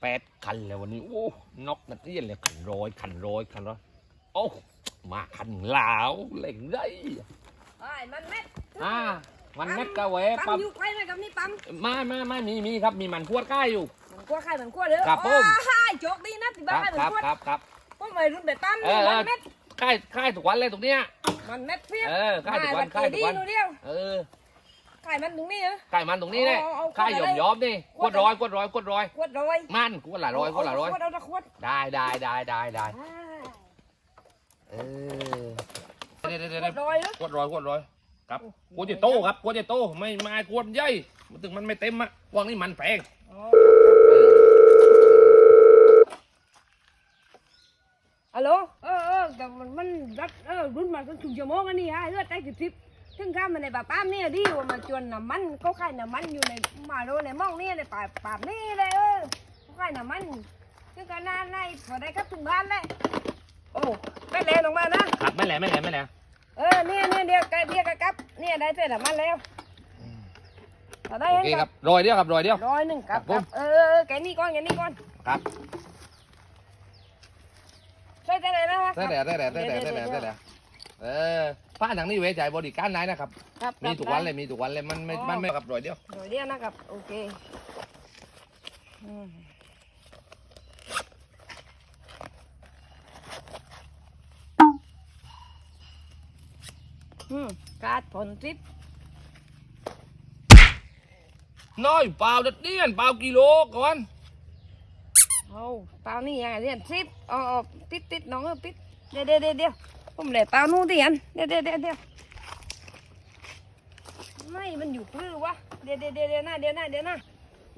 แปดคันแล้ววันนี้ โอ้นกนัดเรียนเลยคันร้อยคันร้อยคันร้อยโอ้มาคันลาวเล่งได้ไอ้มันเม็ดอ่ามันเม็ดกะแหวปั๊ปั๊มบอยู่ใกล้ไหมกับนี่ปั๊มมามามามีมีครับมีมันขวดใกล้อยู่ มันกลัวใครมันกลัวเด้อครับผม โอ้ยโจกดีนะที่คบ้ารันบใครคมันรับกลัวครับครับ พวกวัยรุ่นแบบปั๊มเอนี่อมันเม็ดใกล้ใกล้ทุกวันเลยตรงเนี้ย มันเม็ดเพี้ยเออใกล้ทุกวันใกล้ทุกวันดีนู่นเดียวเออ ใกล้มันตรงนี้เหรอใกล้มันตรงนี้เนี่ยเอาเอาใกล้หยอมยอมนี่ขวดร้อยขวดร้อยขวดร้อย ขวดร้อยมันขวดละร้อยขวดละร้อยขวดเอาละขวดได้ได้ได้ได้ได้อ่าเออเดี๋ยวเดี๋ยวขเดี๋ยววดร้อยเหรอ ขวดร้อยขวดร้อยครับขวดจะโตครับขวดจะโตไม่ไม่ขวดใหญ่มันถึงมันไม่เต็มอะวางนี่มันแพงอ๋อฮัลโหลเออเออแต่มันมันรัดเออรุ่นมาจนถึงชั่วโมงอันนี้ฮะเลือดได้สิบสิบ ถึงข้ามมาในป่าป้ามนี่ดีว่ามาจวนน้ำมันก็ขายน้ำมันอยู่ในมาโดในหม่องนี่ในป่าป่านี่เลยเออเขาขายน้ำมันถึงกันนานในพอได้ครับถึงบ้านเลยโอ้ได้เลยลงมานะครับไม่แหละไม่แหละไม่แหละเออเนี่ยเนี่ยเดียวใกล้เดียวกับกับเนี่ยได้เสร็จน้ำมันแล้วพอได้โอยังเคคครัรับบร้อยเดียวครับร้อยเดียว ร้อยหนึ่งครับครับผมครับเออเออแกนี่ก่อนแกนี่ก่อนครับใช่ได้เลยนะครับ ได้แล้วได้แล้วได้แล้วได้แล้วได้แล้วเออ ป้าทางนี้เวใจบริการไหนนะครับ ครับมีครับทุกวันเลยมีทุกวันเลยมันไม่อ๋อมันไม่กับร้อยเดียวร้อยเดียวนะครับ โอเคอืมอืมการ์ดผลทิปน้อยเปล่าเด็ดเดียนเปล่ากิโลก่อนเอาเปล่านี่ยังไงเรียนทิปอ๋ออ๋อติดติดน้องเออติดเดี๋ยวเดี๋ยวเดี๋ยวเดี๋ยว ผมเลยเปล่านู่นที่อันเดี๋ยวเดี๋ยวเดี๋ยวเดี๋ยวไม่มันอยู่ปลื้อวะเดี๋ยวเดี๋ยวเดี๋ยวเดี๋ยวนะเดี๋ยวนะเดี๋ยวนะ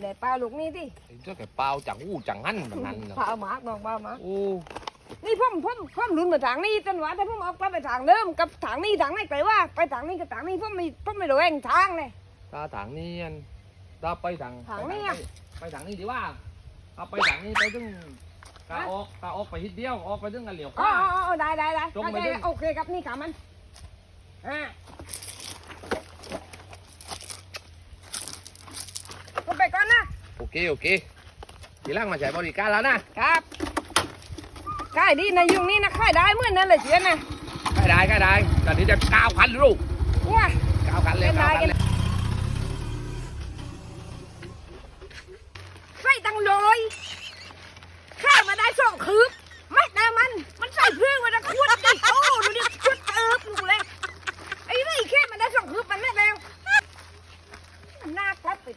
เลยเปล่าลูกนี่ที่เจ้าแก่เปล่าจังอู้จังหันแบบนั้นนะเปล่าหมากน้องเปล่าหมากโอ้นี่พ่อมพ่อมพ่อมรุนมาทางนี้จนว่าแต่พ่อมออกกลับไปทางเดิมกับทางนี้ทางไหนไกลว่า ไปทางนี้กับทางนี้พ่อมไม่พ่อมไม่รู้เองทางเลยตาทางนี้อันตาไปทางทางไปนี้อะไปทางนี้ดีว่าเอาไปทางนี้ไปถึง กาออกกาออกไปทิศเดียวออกไปถึงกันเหลียวขอ๋อวาอ๋ออ๋อได้ได้ได้ตรงไปได้ดิได้โอเคครับนี่ขามันอ่าผมไปก่อนนะโอเคโอเคทีหล่างมาใช้บริการแล้วนะครับขายดีนะยุงนี้นะขายได้เหมือนนั่นเลยเชียนะใกล้ได้ใกล้ได้ตอนนี้จะเก้าพันลูกว้าเก้าพันเลยเป็นไรเก้าพันกันเลย ใส่ตังร้อยข้าวมาได้สอง คืบไม่แต่มัน มันใส่เพื่อนมันจะคุดดิโอ้ดูดิคุดเอิบหนูเลยไอ้นี่แค่มันได้สองคืบมันไม่แล้วมันน่ากลับไป